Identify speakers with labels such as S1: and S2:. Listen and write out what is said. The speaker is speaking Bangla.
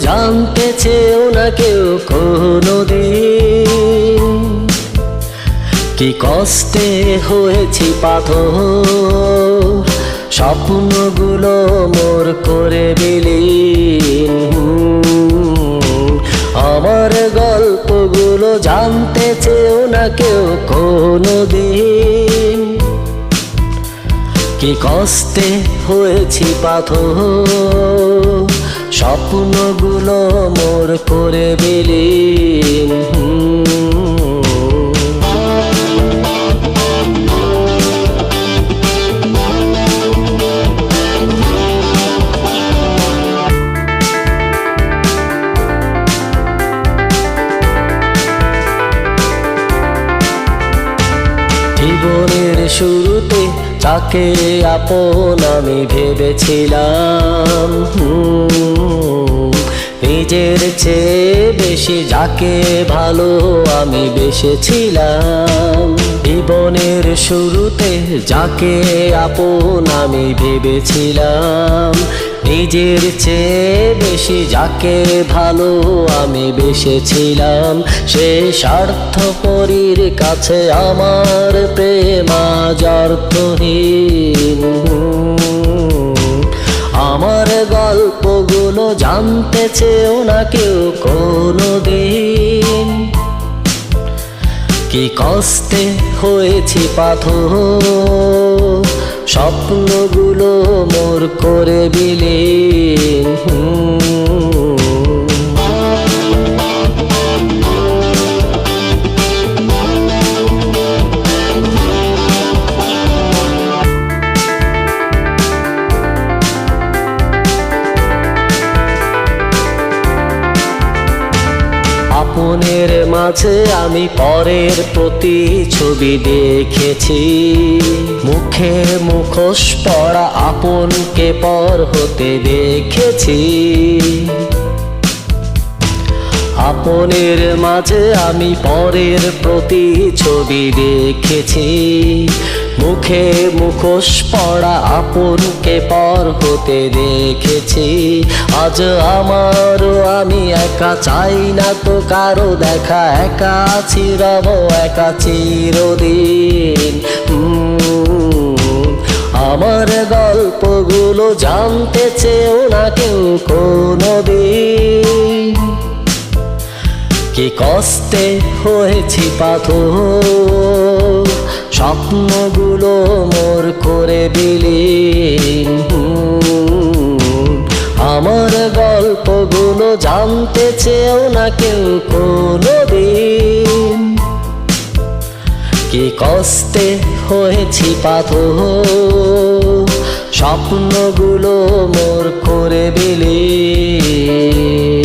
S1: জানতে চেয়েও না কেউ কোনো দিন কি কষ্টে হয়েছি পাথর, স্বপ্নগুলো মোর করে বিলীন আমার গল্পগুলো জানতে চেয়েও না কেউ কোনো দিন কি কষ্টে হয়েছি পাথর স্বপ্নগুলো মোর করে জীবনের শুরুতে যাকে আপন আমি ভেবেছিলাম নিজের চেয়ে বেশি যাকে ভালো আমি বেসেছিলাম। জীবনের শুরুতে যাকে আপন আমি ভেবেছিলাম, নিজের চেয়ে বেশি যাকে ভালো আমি বেসেছিলাম। সে স্বার্থপরীর কাছে আমার প্রেম অর্থহীন আমার গল্পগুলো জানতে চেয়েও না কেউ কোনো দিন কি কষ্টে হয়েছি পাথর, স্বপ্নগুলো মোর করে বিলীন আপনের মাঝে আমি পরের প্রতি ছবি দেখেছি। মুখে মুখোশ পড়া আপনকে পর হতে দেখেছি। আপনের মাঝে আমি পরের প্রতি ছবি দেখেছি। মুখে মুখোশ পড়া আপনকে পর হতে দেখেছি। আজ আমার আমি একা চাই না তো কারও দেখা, একা আছি রব, একা চিরদিন। আমার গল্পগুলো জানতে চেয়েও না কেউ কোনো কি কষ্টে হয়েছি পাথর। স্বপ্নগুলো মোর করে হুম, আমার গল্পগুলো জানতে চেয়েও না কেউ কোনো দিন কি কষ্টে হয়েছি পাথর স্বপ্নগুলো মোর করে বিলীন